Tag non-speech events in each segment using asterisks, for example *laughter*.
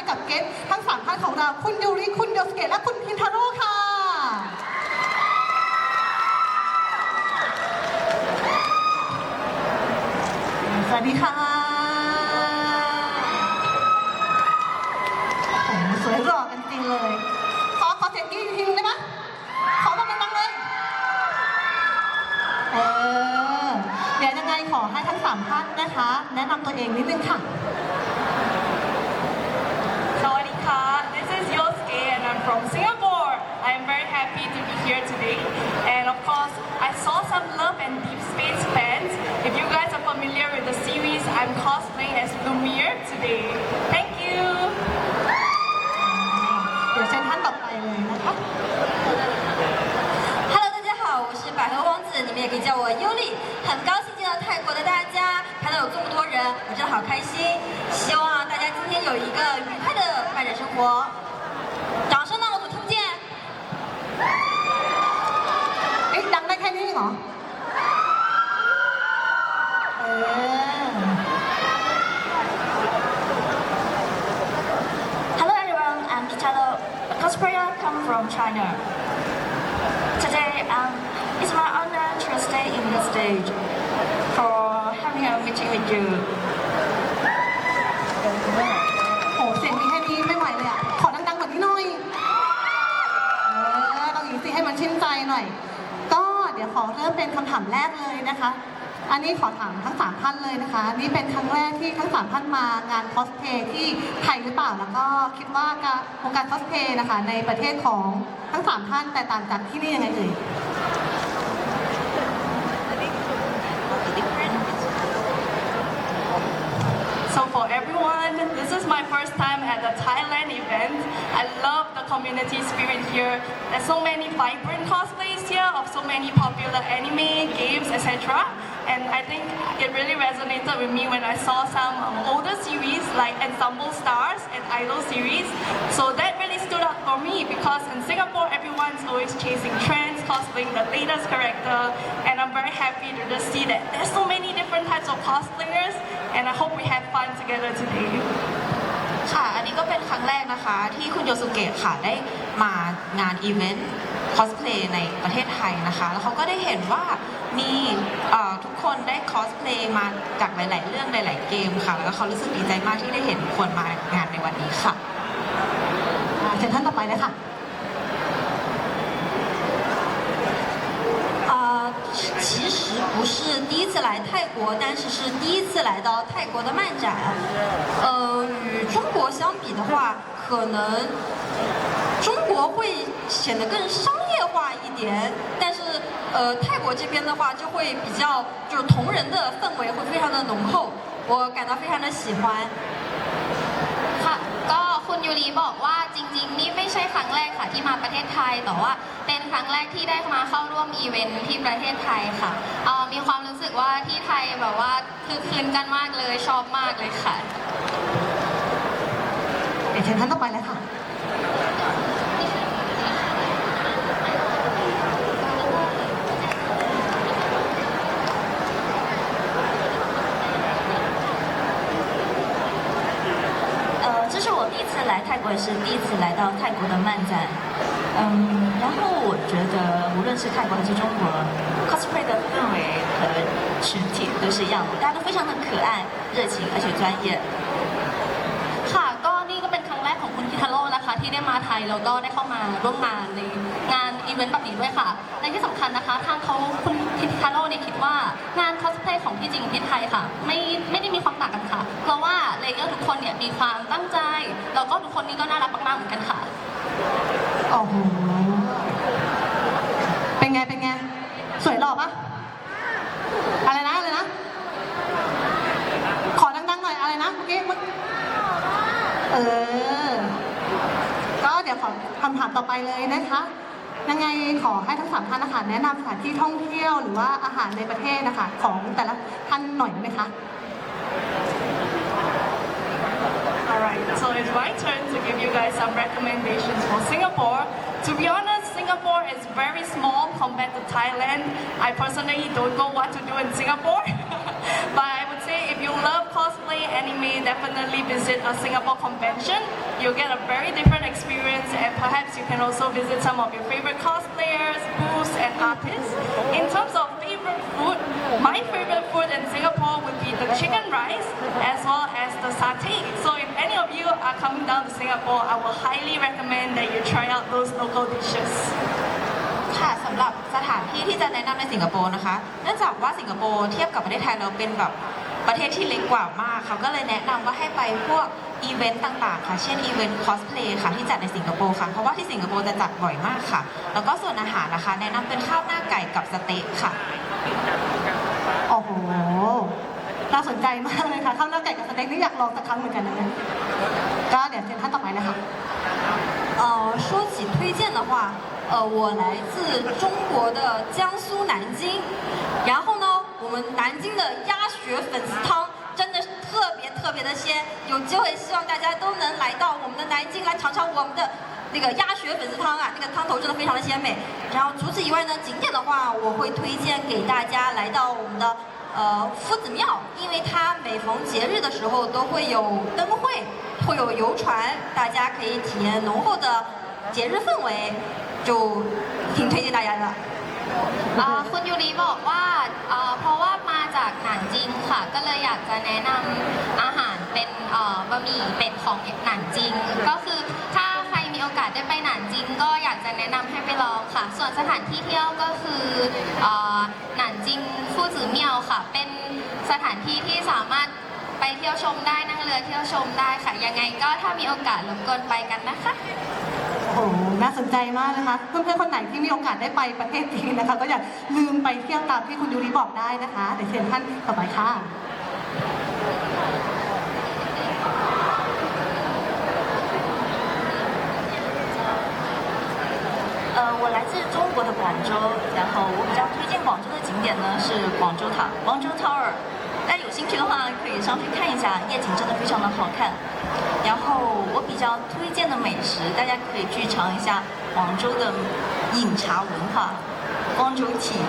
ให้กับเกสทั้งสามท่านของเราคุณยูริคุณโยสเกะและคุณคินทาโร่ค่ะ สวัสดีค่ะโอ้โหสวยหล่อกันจริงเลย ขอขอเสียงกรี๊ดอีกทีนึงได้ไหมขอแบบดังเลย เออ เดี๋ยวยังไงขอให้ทั้งสามท่านนะคะ แนะนำตัวเองนิดนึงค่ะ today. And of course, I saw some Love and Deep Space fans. If you guys are familiar with the series, I'm cosplaying as Lumiere today. Thank you. เดี๋ยวเชิญท่านต่อไปเลยนะคะ Hello，大家好，我是百合王子，你们也可以叫我尤里。很高兴见到泰国的大家，看到有这么多人，我真的好开心。希望大家今天有一个愉快的漫展生活。 รอ เออ Hello everyone, I'm Kitaro, a cosplayer come from China. Today, um, it's my honor to stay in the stage for having a meeting with you. โอ้เสียงดีแค่นี้ไม่ไหวเลยอะ ขอดังๆกว่านี้หน่อย เออต้องอย่างนี้สิให้มันชื่นใจหน่อย ดี๋ยวขอเริ่มเป็นคำถามแรกเลยนะคะ อันนี้ขอถามทั้งสามท่านเลยนะคะ นี่เป็นครั้งแรกที่ทั้งสามท่านมางานคอสเพลย์ที่ไทยหรือเปล่า แล้วก็คิดว่าการวงการคอสเพลย์นะคะในประเทศของทั้งสามท่านแตกต่างจากที่นี่ยังไงเอ่ย this is my first time at the Thailand event. I love the community spirit here. There's so many vibrant cosplays here of so many popular anime, games, etc. And I think it really resonated with me when I saw some um, older series like Ensemble Stars and Idol series. So that really stood out for me because in Singapore, everyone's always chasing trends, cosplaying the latest character. And I'm very happy to just see that there's so many different types of cosplayers. And I hope we have fun together today. ค่ะ อันนี้ก็เป็นครั้งแรกนะคะที่คุณโยสุเกะค่ะได้มางานอีเวนต์คอสเพลย์ในประเทศไทยนะคะ แล้วเขาก็ได้เห็นว่ามีทุกคนได้คอสเพลย์มาจากหลาย ๆ เรื่องหลาย ๆ เกมค่ะ แล้วก็เขารู้สึกดีใจมากที่ได้เห็นคนมางานในวันนี้ค่ะ เชิญท่านต่อไปเลยค่ะ 啊、其实不是第一次来泰国，但是是第一次来到泰国的漫展。呃，与中国相比的话，可能中国会显得更商业化一点，但是呃，泰国这边的话就会比较就是同人的氛围会非常的浓厚，我感到非常的喜欢。 คุณยูรีบอกว่าจริง ๆ นี่ไม่ใช่ครั้งแรกค่ะที่มาประเทศไทย แต่ว่าเป็นครั้งแรกที่ได้มาเข้าร่วมอีเวนท์ที่ประเทศไทยค่ะเอ่อมีความรู้สึกว่าที่ไทยแบบว่าคือคืนกันมากเลยชอบมากเลยค่ะ เดี๋ยวเชิญท่านต่อไปเลยค่ะ 次来泰国，也是第一次来到泰国的漫展。嗯，然后我觉得无论是泰国还是中国，cosplay 的氛围和群体都是一样的，大家都非常的可爱、热情，而且专业。 ค่ะก็นี่ก็เป็นครั้งแรกของคุณคิทาโร่นะคะ ที่ได้มาไทยแล้วก็ได้เข้ามาร่วมงานในงานอีเวนต์แบบนี้ด้วยค่ะและที่สำคัญนะคะทางเขาคุณคิทาโร่เนี่ยคิดว่างานคอสเพลย์ของที่จริงที่ไทยค่ะ ไม่ไม่ได้มีความต่างกันค่ะ เพราะว่าเลเยอร์ทุกคนเนี่ยมีความตั้งใจ แล้วก็ทุกคนนี่ก็น่ารักมากๆเหมือนกันค่ะ โอ้โหเป็นไง เป็นไง สวยหล่อปะอะไรนะ อะไรนะ ขอดังๆหน่อย อะไรนะเมื่อกี้เมื่อเออ ก็เดี๋ยวขอคำถามต่อไปเลยนะคะ ยังไงขอให้ทั้งสามท่านนะคะแนะนำสถานที่ท่องเที่ยวหรือว่าอาหารในประเทศนะคะ ของแต่ละท่านหน่อยได้ไหมคะ so it's my turn to give you guys some recommendations for Singapore. To be honest, Singapore is very small compared to Thailand. I personally don't know what to do in Singapore. *laughs* but I would say if you love cosplay anime, definitely visit a Singapore convention. You'll get a very different experience and perhaps you can also visit some of your favorite cosplayers, booths and artists. In terms of favorite food, my favorite food in Singapore would be the chicken rice as well as the satay. So down to Singapore, I will highly recommend that you try out those local dishes. ค่ะสำหรับสถานที่ที่จะแนะนำในสิงคโปร์นะคะ เนื่องจากว่าสิงคโปร์เทียบกับประเทศไทยเราเป็นแบบประเทศที่เล็กกว่ามากเขาก็เลยแนะนำว่าให้ไปพวกอีเวนต์ต่างๆ ค่ะ เช่นอีเวนต์คอสเพลย์ค่ะที่จัดในสิงคโปร์ค่ะ เพราะว่าที่สิงคโปร์จะจัดบ่อยมากค่ะ แล้วก็ส่วนอาหารนะคะ แนะนำเป็นข้าวหน้าไก่กับสเต๊ะค่ะ โอ้โห น่าสนใจมากเลยค่ะ ข้าวหน้าไก่กับสเต็กนี่อยากลองสักครั้งเหมือนกันนะเนี่ย 刚刚两件他到买的哈呃说起推荐的话呃我来自中国的江苏南京然后呢我们南京的鸭血粉丝汤真的是特别特别的鲜有机会希望大家都能来到我们的南京来尝尝我们的那个鸭血粉丝汤啊那个汤头真的非常的鲜美然后除此以外呢景点的话我会推荐给大家来到我们的呃夫子庙因为它每逢节日的时候都会有灯会会有游船，大家可以体验浓厚的节日氛围，就挺推荐大家的。 อ่าคุณยูริบอกว่าอ่าเพราะว่ามาจากหนานจิงค่ะ ก็เลยอยากจะแนะนำอาหารเป็นเอ่อบะหมี่เป็ดของหนานจิง ก็คือถ้าใครมีโอกาสได้ไปหนานจิง ก็อยากจะแนะนำให้ไปลองค่ะ ส่วนสถานที่เที่ยวก็คือเอ่อหนานจิงฟู่จือเมียวค่ะ เป็นสถานที่ที่สามารถไป เที่ยวชมได้นั่งเรือเที่ยวชมได้ค่ะ ยังไงก็ถ้ามีโอกาสรบกวนไปกันนะคะ โอ้โห น่าสนใจมากนะคะ เพื่อนๆ คนไหนที่มีโอกาสได้ไปประเทศจีนนะคะ ก็อย่าลืมไปเที่ยวตามที่คุณยูริบอกได้นะคะ เดี๋ยวเชิญท่านต่อไปค่ะ 呃，我来自中国的广州，然后我比较推荐广州的景点呢是广州塔 （Guangzhou Tower）。 大家有兴趣的话，可以上去看一下，夜景真的非常的好看。然后我比较推荐的美食，大家可以去尝一下广州的饮茶文化，光州 tea。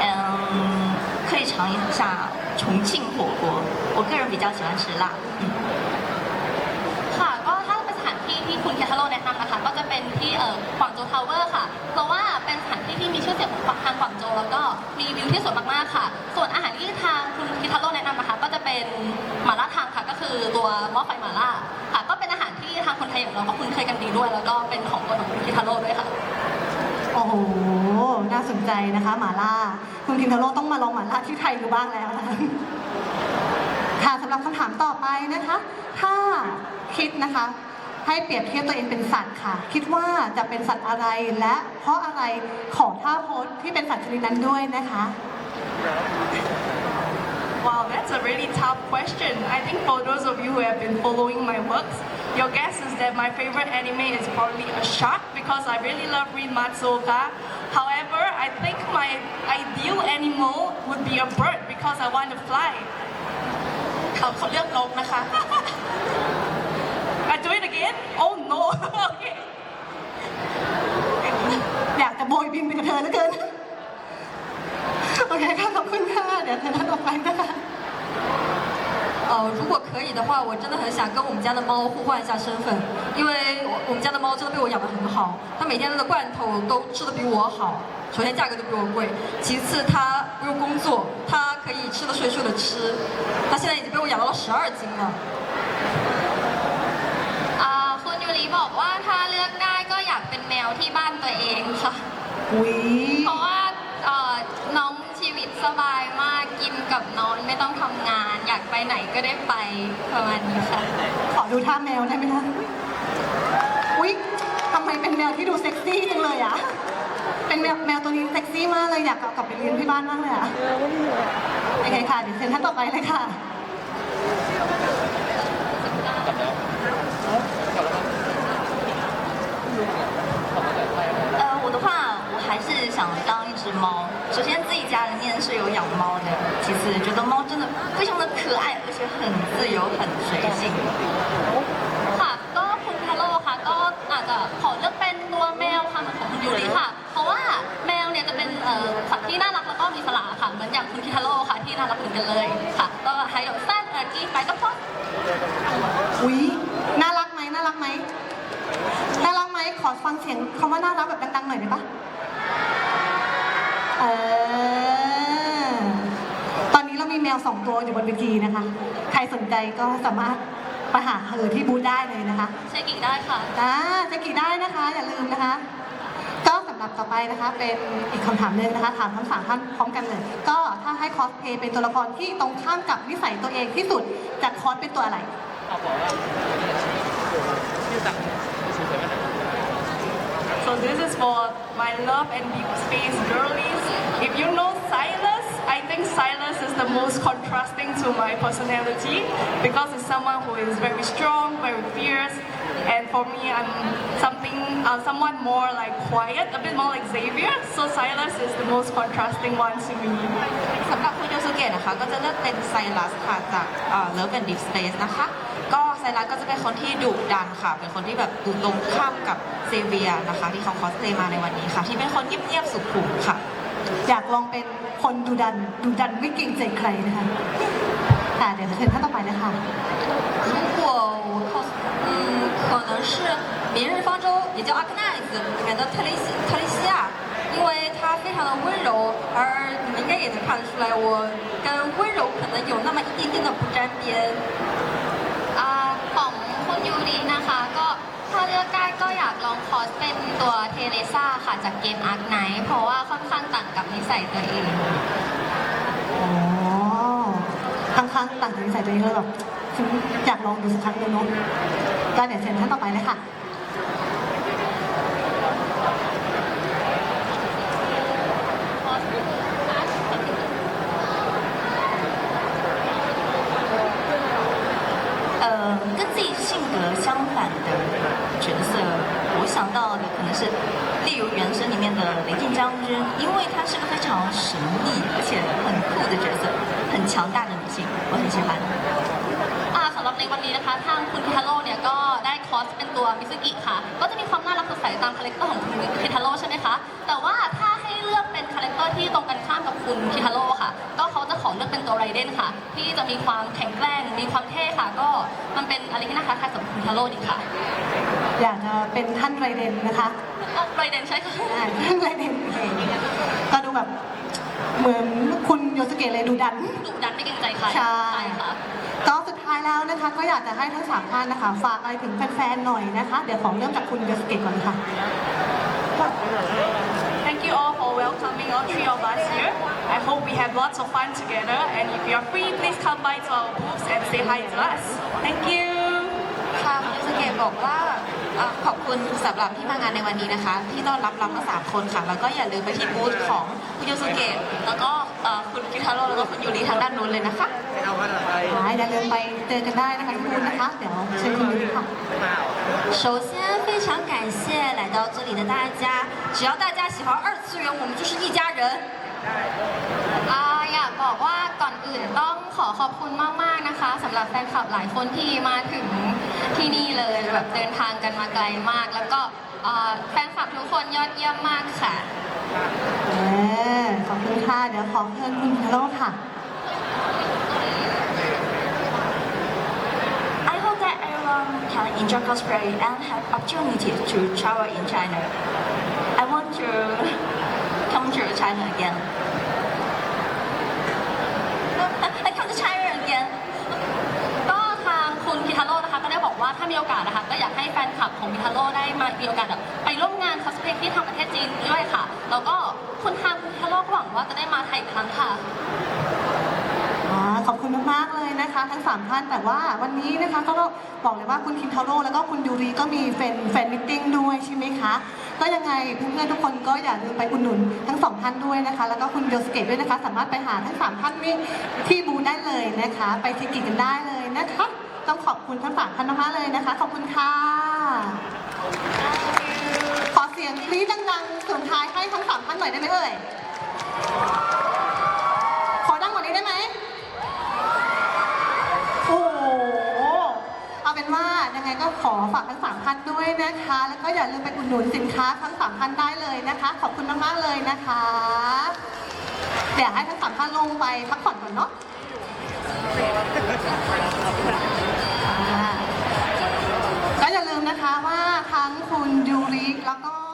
嗯，可以尝一下重庆火锅，我个人比较喜欢吃辣。嗯 ค่ะก็ถ้าเป็นสถานที่ที่คุณแคทาโร่แนะนำนะคะ ก็จะเป็นที่เอ่อกวางโจวทาวเวอร์ค่ะ เพราะว่าเป็นสถานที่ที่มีชื่อเสียงของทางกวางโจวแล้วก็มีวิวที่สวยมากๆค่ะ เราก็คุ้นเคยกันดีด้วย แล้วก็เป็นของตัวของคุณคิทาโร่ด้วยค่ะ โอ้โห น่าสนใจนะคะหมาล่า คุณคินทาโร่ต้องมาลองหมาล่าที่ไทยดูบ้างแล้วนะคะค่ะสำหรับคำถามต่อไปนะคะ ถ้าคิดนะคะ ให้เปรียบเทียบตัวเองเป็นสัตว์ค่ะ คิดว่าจะเป็นสัตว์อะไรและ เพราะอะไรขอท่าโพสที่เป็นสัตว์ชนิดนั้นด้วยนะคะ Wow, that's a really tough question. I think for those of you who have been following my works, your guess is that my favorite anime is probably a shark because I really love Rin Matsuoka. However, I think my ideal animal would be a bird because I want to fly. *laughs* เขาเขาเลือกนกนะคะ *laughs* I do it again? Oh no. *laughs* 的话，我真的很想跟我们家的猫互换一下身份，因为我我们家的猫真的被我养得很好，它每天的罐头都吃的比我好。首先价格就比我贵，其次它不用工作，它可以吃的睡睡的吃，它现在已经被我养到了十二斤了。 อ่าคุณยูริบอกว่าถ้าเลือกได้ก็อยากเป็นแมวที่บ้านตัวเองค่ะ อุ้ย กับนอนไม่ต้องทำงาน อยากไปไหนก็ได้ไปประมาณนี้ค่ะ ขอดูท่าแมวได้ไหมคะ อุ๊ยทำไมเป็นแมวที่ดูเซ็กซี่จังเลยอะเป็นแมวแมวตัวนี้เซ็กซี่มากเลยอยากเอากลับไปเลี้ยงที่บ้านมากเลยอะโอเคค่ะเดี๋ยวเชิญท่านต่อไปเลยค่ะ 的，其次觉得猫真的非常的可爱，而且很自由、很随性。 ค่ะ ก็คุณคาโร่ค่ะ ก็อาจจะขอเลือกเป็นตัวแมวค่ะเหมือนของคุณยูริค่ะ เพราะว่าแมวเนี่ยจะเป็น เอ่อสัตว์ที่น่ารักแล้วก็มีสลาค่ะ เหมือนอย่างคุณคิทาโร่ค่ะที่น่ารักเหมือนกันเลยค่ะก็还有三二一ไปก็พอ อุ๊ยน่ารักไหมน่ารักไหมน่ารักไหมขอฟังเสียงคำว่าน่ารักแบบ สองตัวอยู่บนเวทีนะคะ ใครสนใจก็สามารถไปหาเธอที่บูธได้เลยนะคะเชกิได้ค่ะ อ่าจะกี่ได้นะคะ อย่าลืมนะคะ ก็สำหรับต่อไปนะคะ เป็นอีกคำถามหนึ่งนะคะ ถามทั้งสามท่านพร้อมกันเลย ก็ถ้าให้คอสเพลย์เป็นตัวละครที่ตรงข้ามกับนิสัยตัวเองที่สุดจะคอสเป็นตัวอะไร So this is for my love and deep space girlies. If you know Silas, I think Silas is the most contrasting to my personality because it's someone who is very strong, very fierce, and for me, I'm something, uh, somewhat more like quiet, a bit more like Xavier. So Silas is the most contrasting one to me. สำหรับคุณโยสุเกะนะคะก็จะเลือกเป็นไซรัสค่ะจากเลิฟแอนด์ดิฟสเปซนะคะ ก็ไซรัสก็จะเป็นคนที่ดุดันค่ะ เป็นคนที่แบบดูตรงข้ามกับเซเวียนะคะ ที่เขาคอสเพลย์มาในวันนี้ค่ะ ที่เป็นคนเงียบๆสุขุมค่ะ อยากลองเป็นคนดูดันดูดันไม่เกรงใจใครนะคะค่ะเดี๋ยวเชิญท่านต่อไปเลยค่ะ 如果我 cos，嗯，可能是《明日方舟》，也叫《Arknights》里面的特蕾西特蕾西亚，因为她非常的温柔，而你们应该也能看得出来，我跟温柔可能有那么一点点的不沾边。 อ่าของคุณยูรีนะคะ ก็ถ้า เลือกได้ก็อยากลองคอสเป็นตัวเทเรซ่าค่ะจากเกมอาร์คไนท์เพราะว่าค่อนข้างต่างกับนิสัยตัวเอง อ๋อข้างๆต่างจากนิสัยตัวเองเลยแบบฉันอยากลองดูสักครั้งหนึงเนาะก็เดี๋ยวเชิญท่านต่อไปเลยค่ะ 呃，跟自己性格相反的 角色，我想到的可能是，例如《原神》里面的雷霆将军，因为她是个非常神秘而且很酷的角色，很强大的女性，我很喜欢。 อ่าสำหรับในวันนี้นะคะ ทางคุณคิทาโร่เนี่ยก็ได้คอสเป็นตัวมิซึกิค่ะ ก็จะมีความน่ารักสดใสตามคาแรคเตอร์ของคุณคิทาโร่ใช่ไหมคะ แต่ว่าถ้าให้เลือกเป็นคาแรคเตอร์ที่ตรงกันข้ามกับคุณคิทาโร่ค่ะ ก็เขาจะขอเลือกเป็นตัวไรเดนค่ะ ที่จะมีความแข็งแกร่ง มีความเท่ค่ะ ก็มันเป็นอะไรที่น่าท้าทายสำหรับคุณคิทาโร่ดีค่ะ อยากจะเป็นท่านไรเดนนะคะไรเดนใช่ค่ะอ่าท่านไรเดนก็ดูแบบเหมือนคุณโยสเกะเลยดูดันดุดันไม่เกรงใจใครใช่ค่ะก็สุดท้ายแล้วนะคะ ก็อยากจะให้ทั้งสามท่านนะคะฝากอะไรถึงแฟนๆหน่อยนะคะ เดี๋ยวขอเริ่มจากคุณโยสเกะก่อนค่ะ Thank you all for welcoming all three of us here. I hope we have lots of fun together. And if you are free, please come by to our booths and say hi to us. Thank you. ค่ะคุณยูสุเกะบอกว่า เอ่อขอบคุณสำหรับที่มางานในวันนี้นะคะ ที่ต้อนรับเราทั้งสามคนค่ะ แล้วก็อย่าลืมไปที่บูธของคุณยูสุเกะแล้วก็เอ่อคุณกิทาโร่แล้วก็คุณยูริทางด้านนู้นเลยนะคะ อย่าลืมไปเจอกันได้นะคะที่บูธนะคะ เดี๋ยวเชิญคุณยูริค่ะ 首先，非常感谢来到这里的大家，只要大家喜欢二次元，我们就是一家人。 ขอขอบคุณมากๆนะคะสำหรับแฟนคลับหลายคนที่มาถึงที่นี่เลยแบบเดินทางกันมาไกลมาก แล้วก็อ่าแฟนคลับทุกคนยอดเยี่ยมมากค่ะเออขอบคุณค่ะ เดี๋ยวขอเชิญคุณฮาโร่ค่ะ I hope that everyone can enjoy cosplay and have opportunity to travel in China. I want to come to China again. I come to China again. ก็ทางคุณพิทาโร่นะคะก็ได้บอกว่ามีโอกาสนะคะ ก็อยากให้แฟนคลับของพิทาโร่ได้มามีโอกาสแบบไปร่วมงานคอสเพลย์ที่ทางประเทศจีนด้วยค่ะ แล้วก็คุณทางคุณพิทาโร่ก็หวังว่าจะได้มาไทยอีกครั้งค่ะ อ่าขอบคุณมาก ๆ เลยนะคะ ทั้งสามท่านแต่ว่าวันนี้นะคะก็บอกเลยว่าคุณคินทาโร่แล้วก็คุณยูริก็มีแฟนแฟนมิทติ้งด้วยใช่ไหมคะ ก็ยังไงเพื่อนๆทุกคนก็อย่าลืมไปอุดหนุนทั้งสองท่านด้วยนะคะ แล้วก็คุณโยสเกตด้วยนะคะ สามารถไปหาทั้งสามท่านนี่ที่บูธได้เลยนะคะ ไปเช็คกิกันได้เลยนะคะ ต้องขอบคุณทั้งสามท่านมากๆเลยนะคะ ขอบคุณค่ะ ขอเสียงกรี๊ดดังๆส่วนท้ายให้ทั้งสามท่านหน่อยได้ไหมเอ่ย ขอดังกว่านี้ได้ไหมโอ้โหเอาเป็นว่ายังไงก็ขอฝากทั้งสามท่านด้วยด้วยนะคะ แล้วก็อย่าลืมไปอุดหนุนสินค้าทั้งสามท่านได้เลยนะคะ ขอบคุณมากๆเลยนะคะ เดี๋ยวให้ทั้งสามท่านลงไปพักผ่อนก่อนเนาะ คะว่าทั้งคุณยูริกแล้วก็